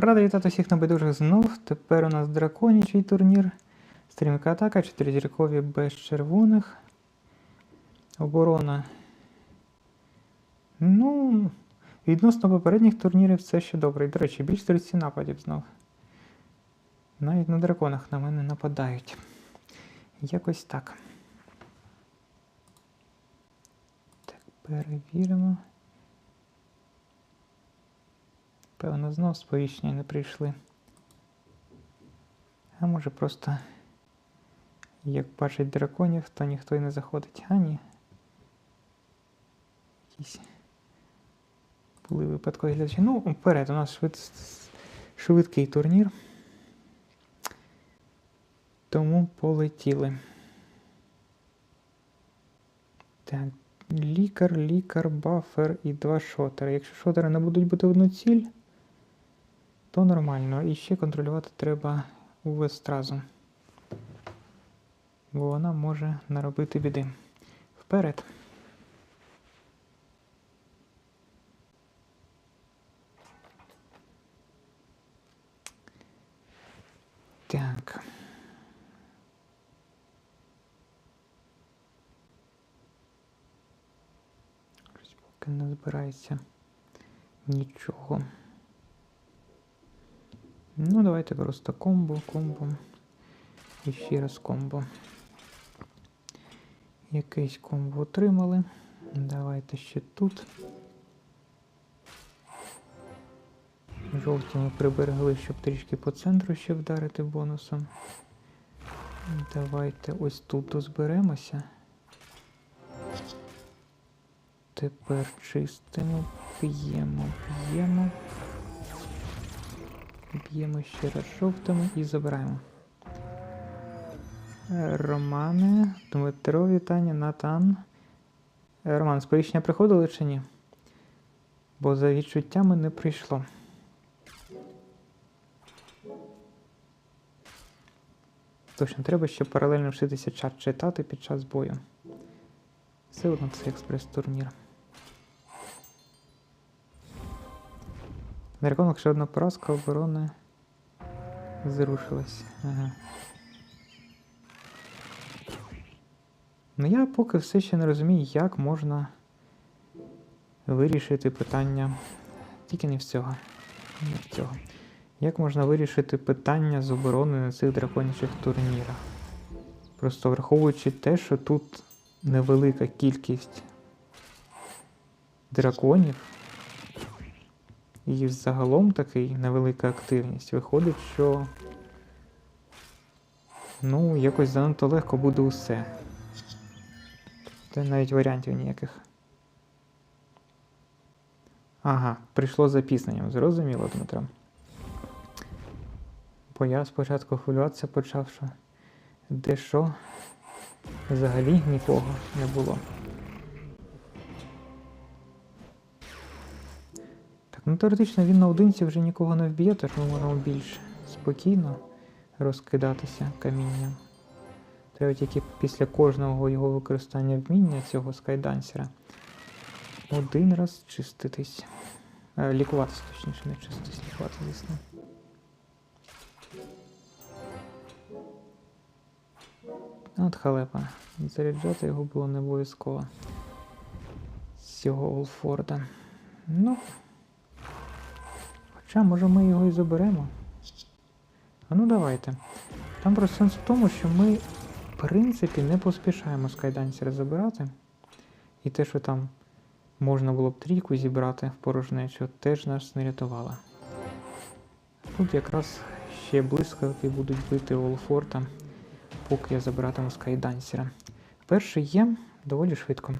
Радий вітати всіх небайдужих знов. Тепер у нас драконячий турнір. Стрімка атака, 4 зіркові без червоних. Оборона. Ну, відносно попередніх турнірів це ще добре. І, до речі, більш 30 нападів знов. Навіть на драконах на мене нападають. Якось так. Так, перевіримо. Певно, знов сповіщення не прийшли. А може просто, як бачить драконів, то ніхто й не заходить. А ні. Якісь були випадкові глядачі. Ну, вперед, у нас швид... швидкий турнір. Тому полетіли. Так, лікар, лікар, бафер і два шотери. Якщо шотери не будуть бути одну ціль, то нормально. І ще контролювати треба увестразу. Бо вона може наробити біди. Вперед. Так. Поки не збирається нічого. Ну, давайте просто комбо, комбо. І ще раз комбо. Якийсь комбо отримали. Давайте ще тут. Жовті ми приберегли, щоб трішки по центру ще вдарити бонусом. Давайте ось тут дозберемося. Тепер чистимо, п'ємо, п'ємо. Б'ємо ще раз жовтими і забираємо. Романе, Дмитро, вітання, Натан. Е, Роман, сповіщення приходили чи ні? Бо за відчуттями не прийшло. Точно, треба ще паралельно вчитися чат читати під час бою. Все одно це експрес-турнір. На рахунок ще одна поразка оборони зрушилась. Ага. Ну я поки все ще не розумію, як можна вирішити питання. Тільки не в цього. Не в цього. Як можна вирішити питання з оборони на цих драконячих турнірах? Просто враховуючи те, що тут невелика кількість драконів. І загалом такий невелика активність. Виходить, що ну, якось занадто легко буде усе. Це навіть варіантів ніяких. Ага, прийшло запізненням, зрозуміло, Дмитро. Бо я спочатку хвилюватися почав, що де що взагалі нікого не було. Ну теоретично він наодинці вже нікого не вб'є, тож ми можемо більш спокійно розкидатися камінням. Треба тільки після кожного його використання вміння цього скайдансера один раз чиститись. Е, лікуватися, точніше, не чиститись, лікувати, звісно. От халепа. Заряджати його було не обов'язково. З цього Олфорда. Ну. Хоча, може, ми його і заберемо. А ну давайте. Там просто сенс в тому, що ми, в принципі, не поспішаємо скайдансера забирати. І те, що там можна було б трійку зібрати в порожнечу, теж нас не рятувало. Тут якраз ще блискавки будуть бити Олфорта, поки я забиратиму скайдансера. Перший є доволі швидко.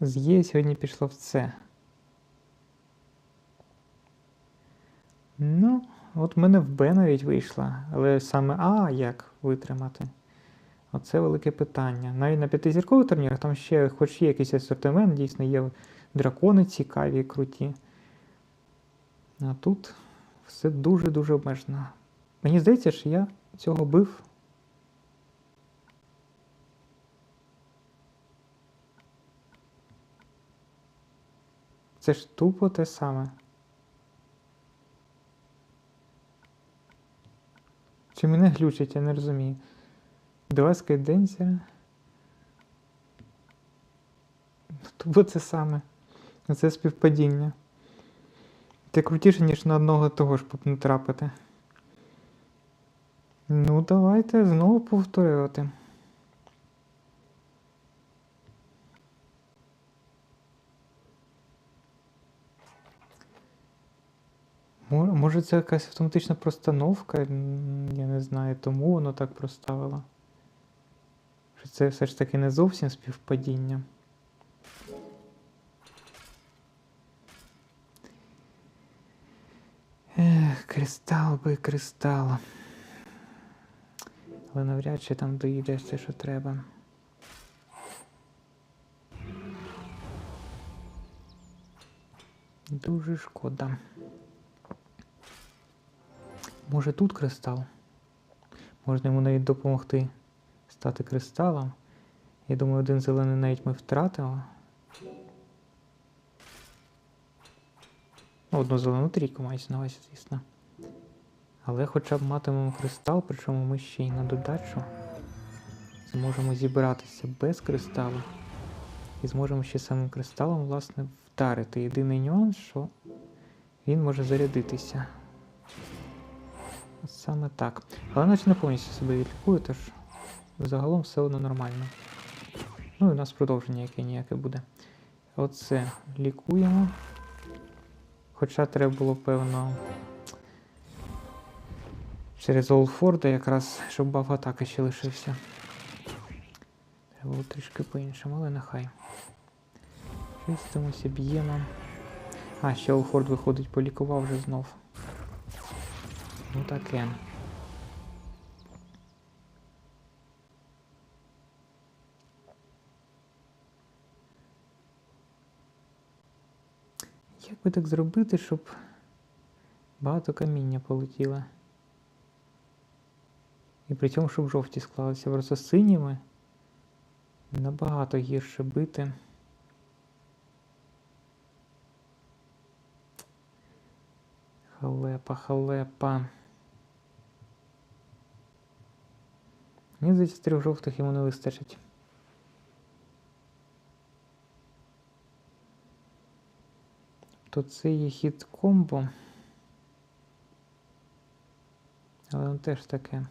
З Є сьогодні пішло в Ну, от в мене в Б навіть вийшла, але саме А як витримати? Оце велике питання. Навіть на п'ятизіркових турнірах там ще хоч є якийсь асортимент, дійсно є дракони цікаві, круті. А тут все дуже-дуже обмежено. Мені здається, що я цього бив. Це ж тупо те саме. Чи мене глючить, я не розумію. Два скайденсера. Тобто це саме. Це співпадіння. Це крутіше, ніж на одного того ж не трапити. Ну, давайте знову повторювати. Може, це якась автоматична простановка? Я не знаю, тому воно так проставило. Що це все ж таки не зовсім співпадіння. Ех, кристал би кристал. Але навряд чи там доїдеш те, що треба. Дуже шкода. Може тут кристал? Можна йому навіть допомогти стати кристалом. Я думаю, один зелений навіть ми втратимо. Ну, одну зелену трійку мається на увазі, звісно. Але хоча б матимемо кристал, причому ми ще й на додачу зможемо зібратися без кристалу. І зможемо ще самим кристалом, власне, вдарити. Єдиний нюанс, що він може зарядитися. Саме так. Але наче не повністю себе відлікую, тож загалом все одно нормально. Ну і у нас продовження яке ніяке буде. Оце лікуємо. Хоча треба було, певно, через Олфорда якраз, щоб баф атаки ще лишився. Треба було трішки по-іншому, але нехай. Чистимося, б'ємо. А, ще Олфорд виходить, полікував вже знов. Ну таке. Як би так зробити, щоб багато каміння полетіло? І при цьому, щоб жовті склалися просто синіми, набагато гірше бити. Халепа, халепа. Мені здається, трьох жовтих йому не вистачить. То це є хід комбо. Але воно теж таке.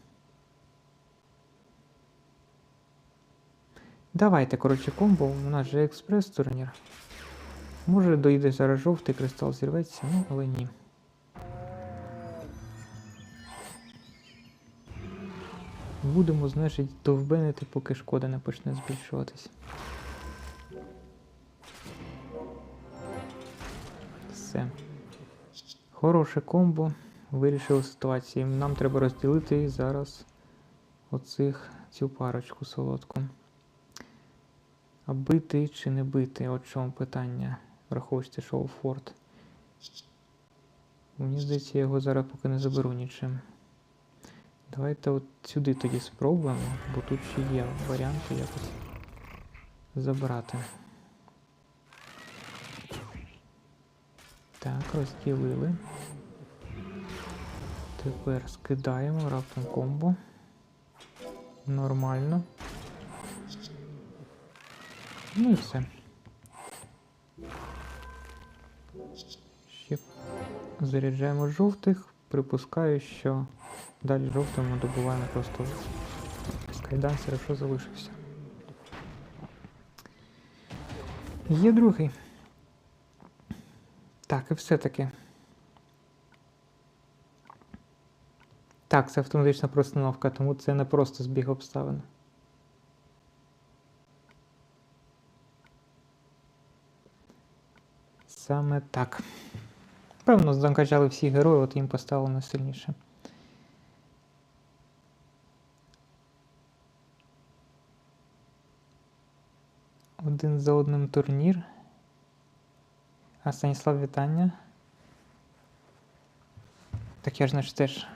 Давайте, коротше, комбо. У нас же експрес-турнір. Може доїде зараз жовтий кристал зірветься, ну, але ні. Будемо, значить, довбенити, поки шкода не почне збільшуватись. Все. Хороше комбо. Вирішило ситуацію. Нам треба розділити зараз оцих цю парочку солодку. А бити чи не бити? От чому питання. Враховуйте, що Форд. Мені здається, я його зараз поки не заберу нічим. Давайте от сюди тоді спробуємо, бо тут ще є варіанти якось забрати. Так, розділили. Тепер скидаємо раптом комбо. Нормально. Ну і все. Ще заряджаємо жовтих. Припускаю, що далі жовтим ми добуваємо просто скайдансера, що залишився. Є другий. Так, і все-таки. Так, це автоматична простановка, тому це не просто збіг обставин. Саме так. Певно, закачали всі герої, от їм поставили найсильніше. Один за одним турнір. А Станіслав, вітання. Так я ж значить теж.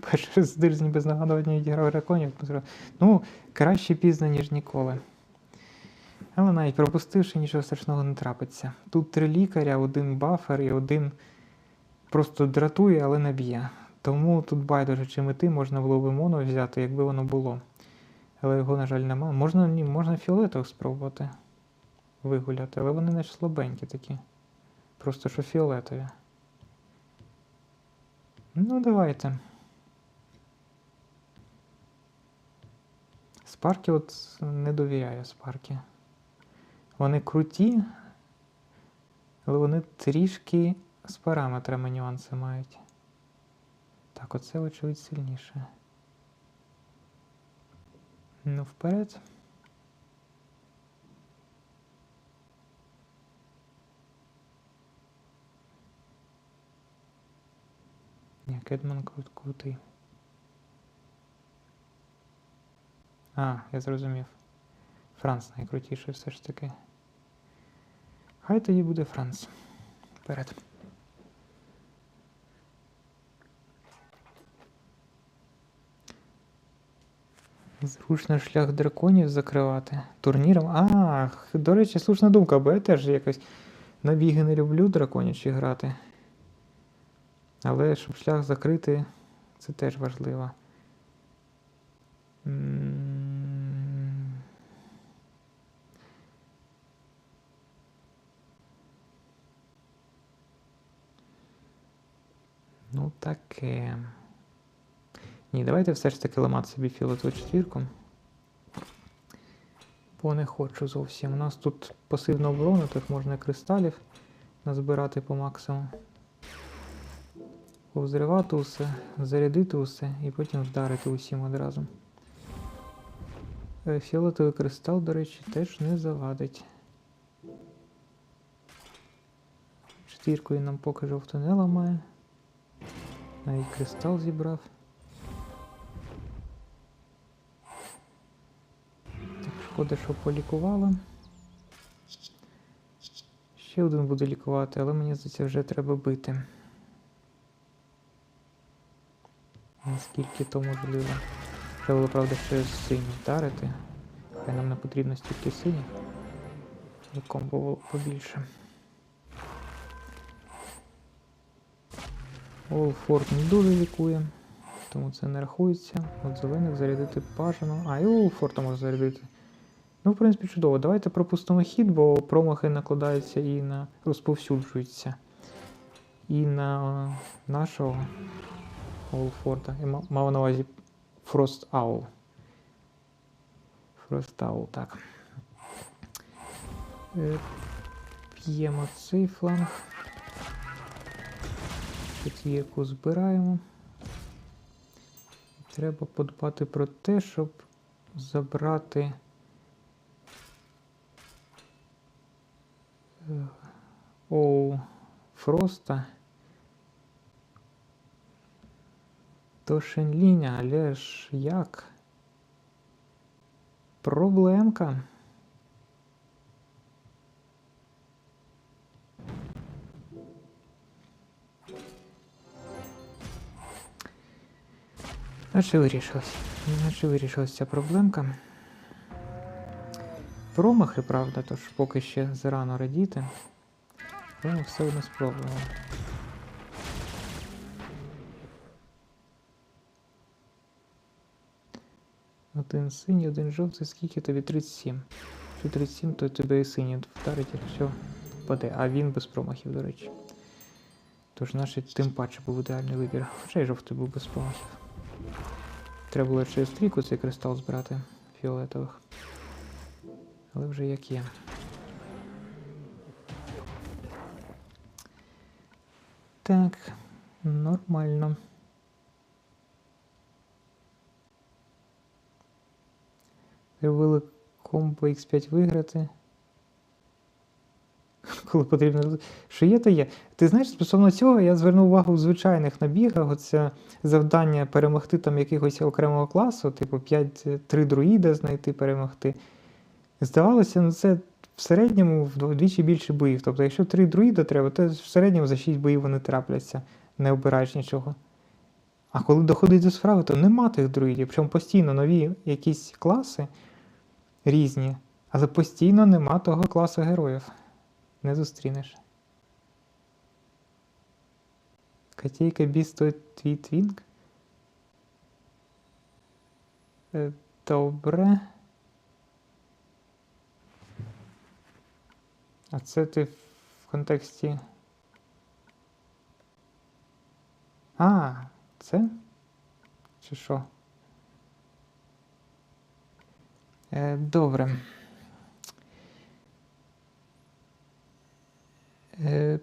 Перший раз дирзні без нагадування відіграв драконів. Ну, краще пізно, ніж ніколи. Але навіть пропустивши, нічого страшного не трапиться. Тут три лікаря, один бафер і один просто дратує, але не б'є. Тому тут байдуже чим іти, можна було б моно взяти, якби воно було. Але його, на жаль, нема. Можна, ні, можна фіолетових спробувати вигуляти, але вони не слабенькі такі. Просто що фіолетові. Ну, давайте. Спарки от не довіряю спарки. Вони круті, але вони трішки з параметрами нюанси мають. Так, оце, очевидь, сильніше. Ну, вперед. Ні, Кедман крут крутий. А, я зрозумів. Франц найкрутіший все ж таки. Хай тоді буде Франц. Вперед. Зручно шлях драконів закривати. Турніром. А, до речі, слушна думка, бо я теж якось на біги не люблю драконячі грати. Але щоб шлях закрити, це теж важливо. Таке. Ні, давайте все ж таки ламати собі фіолетову четвірку. Бо не хочу зовсім. У нас тут пасивна оборона, тож можна кристалів назбирати по максимуму. Повзривати усе, зарядити усе і потім вдарити усім одразу. Е, Фіолетовий кристал, до речі, теж не завадить. Четвіркою нам поки жовто не ламає. Навіть кристал зібрав. Так, шкода, що полікувала. Ще один буде лікувати, але мені здається вже треба бити. Наскільки то можливо. Треба було, правда, ще сині вдарити. Хай нам не потрібно стільки синіх. Комбо побільше. Олфорд не дуже лікує, тому це не рахується. От зелених зарядити бажано. А, і Олфорда можна зарядити. Ну, в принципі, чудово. Давайте пропустимо хід, бо промахи накладаються і на розповсюджуються. І на нашого Олфорда. Я мав на увазі Frost Owl. Frost Owl, так. Е, П'ємо цей фланг. Четвірку збираємо. Треба подбати про те, щоб забрати е, Оу Фроста до Шенліня, але ж як? Проблемка. Наче вирішилась. Наче вирішилась ця проблемка. Промахи, правда, тож поки ще зарано радіти. Але ми все одно спробуємо. Один синій, один жовтий, скільки тобі? 37. Якщо 37, то тебе і синій вдарить, якщо впаде. А він без промахів, до речі. Тож наш тим паче був ідеальний вибір. Хоча й жовтий був без промахів. Треба було через трійку цей кристал збирати фіолетових. Але вже як є. Так, нормально. Робили комбо X5 виграти. Коли потрібно. Що є, то є. Ти знаєш, стосовно цього я звернув увагу в звичайних набігах. Оце завдання перемогти там якогось окремого класу, типу 5-3 друїда знайти, перемогти. Здавалося, ну це в середньому вдвічі більше боїв. Тобто, якщо 3 друїда треба, то в середньому за 6 боїв вони трапляться, не обираєш нічого. А коли доходить до справи, то нема тих друїдів. Причому постійно нові якісь класи різні, але постійно нема того класу героїв. Не зустрінеш. Котейка бісто твій твінк. Е, Добре. А це ти в контексті. А, це? Чи що? Е, добре. Е,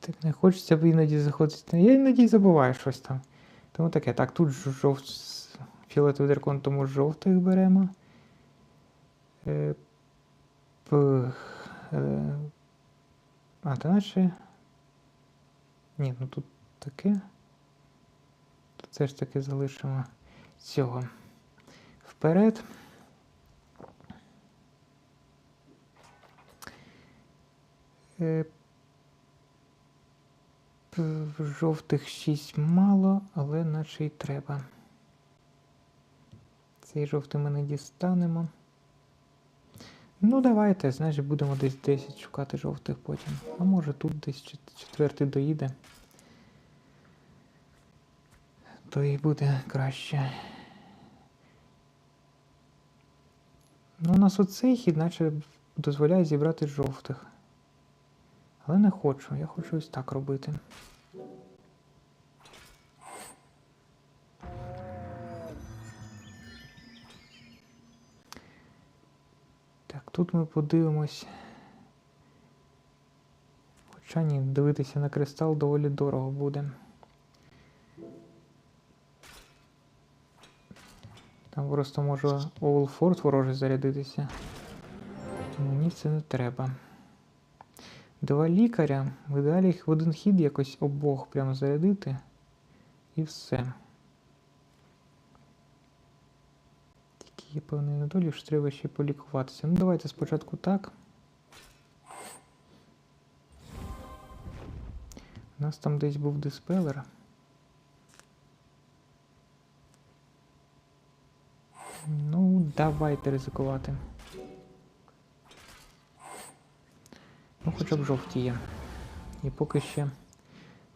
так не хочеться б іноді заходити. Я іноді забуваю щось там. Тому таке. Так, тут жовт фіолетовий дракон, тому жовтих беремо. Е, п, е, а, та наче. Ні, ну тут таке. Тут все ж таки залишимо цього. Вперед. Е, жовтих 6 мало, але наче й треба. Цей жовтий ми не дістанемо. Ну, давайте, значить, будемо десь 10 шукати жовтих потім. А може тут десь четвертий доїде. То і буде краще. Ну, у нас оцей хід, наче дозволяє зібрати жовтих. Але не хочу, я хочу ось так робити. Так, тут ми подивимось. Хоча ні, дивитися на кристал доволі дорого буде. Просто може Оулфорд ворожий зарядитися. Мені це не треба. Два лікаря. В ідеалі їх в один хід якось обох прямо зарядити. І все. Тільки є певний недолік, що треба ще полікуватися. Ну давайте спочатку так. У нас там десь був диспелер. Ну, давайте ризикувати. Ну, хоча б жовті є. І поки ще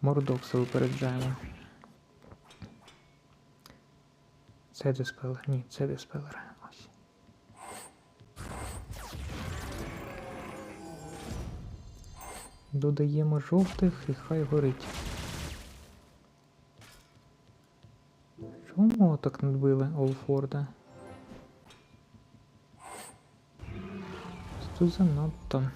мордокса випереджаємо. Це диспелер. Ні, це диспелер. Додаємо жовтих і хай горить. Чому так надбили Олфорда? Тут занадто.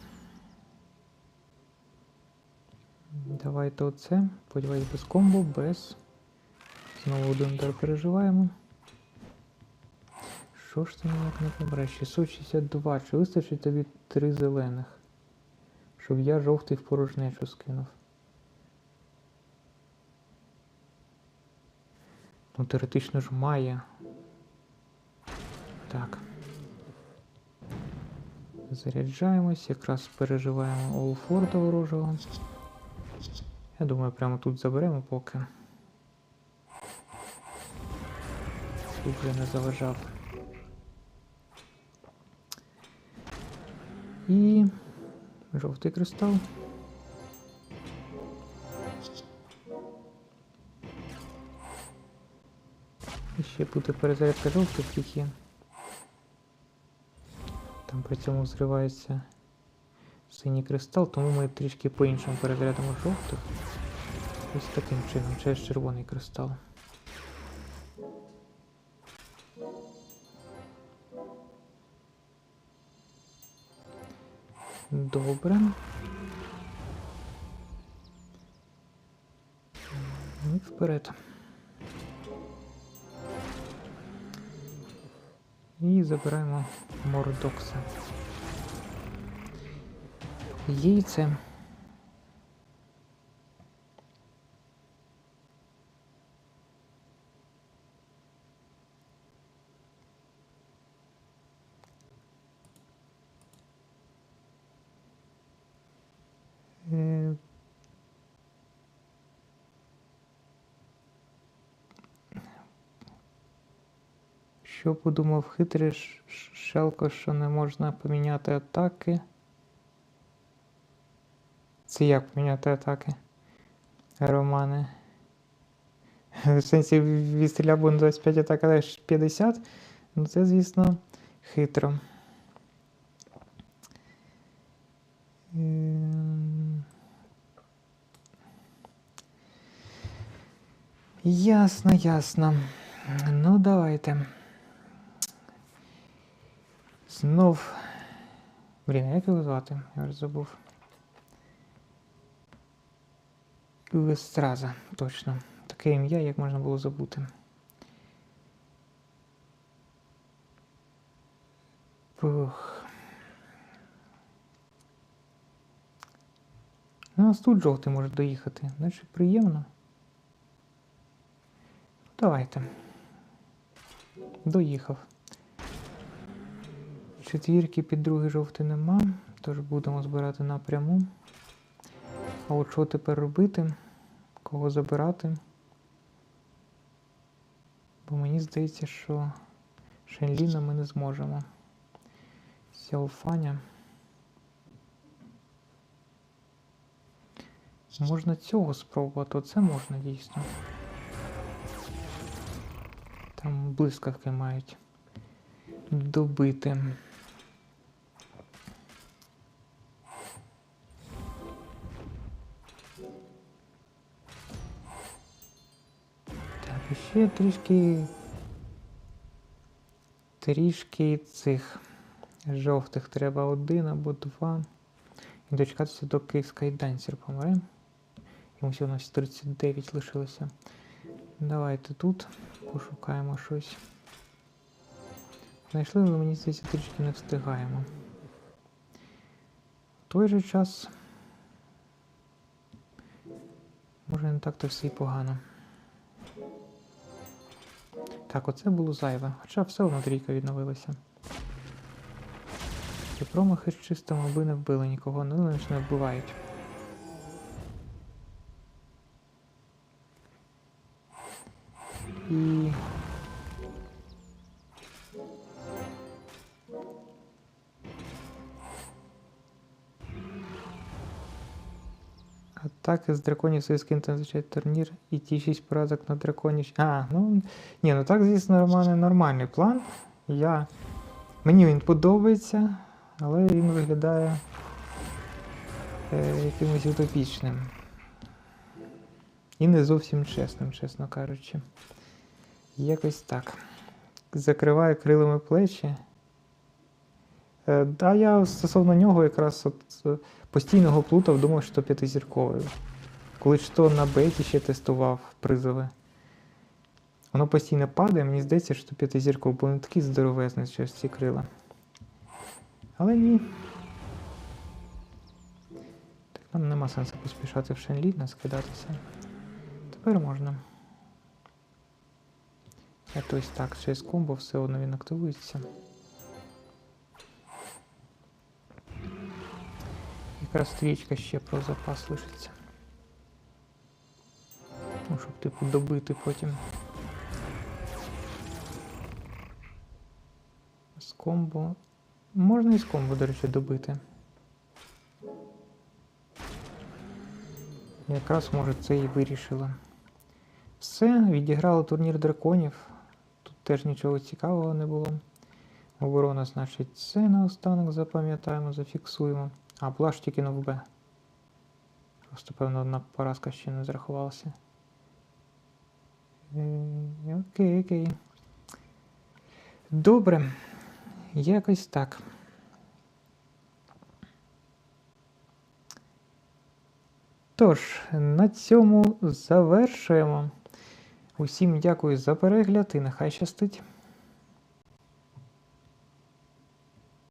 Давайте оце. Сподіваюсь, без комбо, без. Знову один удар переживаємо. Що ж ти ніяк не побере? 662. Чи вистачить тобі три зелених? Щоб я жовтий в порожнечу скинув. Ну, теоретично ж має. Так. Заряджаємось, якраз переживаємо Олфорда ворожого. Я думаю, прямо тут заберемо поки. Тут вже не заважав. І жовтий кристал. І ще буде перезарядка жовтих тільки. При цьому зривається синій кристал, тому ми трішки по-іншому перезарядимо жовтих. Ось таким чином, через червоний кристал. Добре. Ну і вперед. І забираємо Мордокса. Яйце. Що подумав хитрий Шелко, що не можна поміняти атаки? Це як поміняти атаки? Романе. В сенсі відстріляв на 25 атак, ж 50. Ну це, звісно, хитро. Ем, Ясно, ясно. Ну, давайте. Знов. Блін, як його звати? Я вже забув. Вестраза, точно. Таке ім'я, як можна було забути. Ух. У нас тут жовтий може доїхати. Значить приємно. Давайте. Доїхав. Четвірки під другий жовтий нема, тож будемо збирати напряму. А от що тепер робити? Кого забирати? Бо мені здається, що Шенліна ми не зможемо. Сяофаня. Можна цього спробувати, оце можна дійсно. Там блискавки мають добити. Ще трішки. Трішки цих жовтих треба один або два. І дочекатися, доки скайдансер помре. Йому всього у нас 39 лишилося. Давайте тут пошукаємо щось. Знайшли, але мені здається, трішки не встигаємо. В той же час. Може не так то все і погано. Так, оце було зайве. Хоча все одно трійка відновилася. Ті промахи з чистим аби не вбили нікого, ну вони ж не вбивають. І. Атаки з драконів свої скинути звичайний турнір і ті 6 поразок на драконі. А, ну. Ні, ну так, звісно, Романе, нормальний план. Я... Мені він подобається, але він виглядає е, якимось утопічним. І не зовсім чесним, чесно кажучи. Якось так. Закриваю крилами плечі. Е, я стосовно нього якраз от, е, постійно плутав, думав, що п'ятизірковий. Коли ж то на беті ще тестував призови. Воно постійно падає, мені здається, що п'ятизірковий, бо він такий здоровезний через ці крила. Але ні. Так нам нема сенсу поспішати в Шенлі, не скидатися. Тепер можна. То ось так, через комбо все одно він активується. Якраз стрічка ще про запас лишиться. Ну, щоб типу добити потім. З комбо. Можна і з комбо, до речі, добити. Якраз може це і вирішило. Все, відіграли турнір драконів. Тут теж нічого цікавого не було. Оборона, значить, це наостанок запам'ятаємо, зафіксуємо. А, була ж тільки на ВБ. Просто, певно, одна поразка ще не зрахувалася. Е, Окей, окей. Добре. Якось так. Тож, на цьому завершуємо. Усім дякую за перегляд і нехай щастить.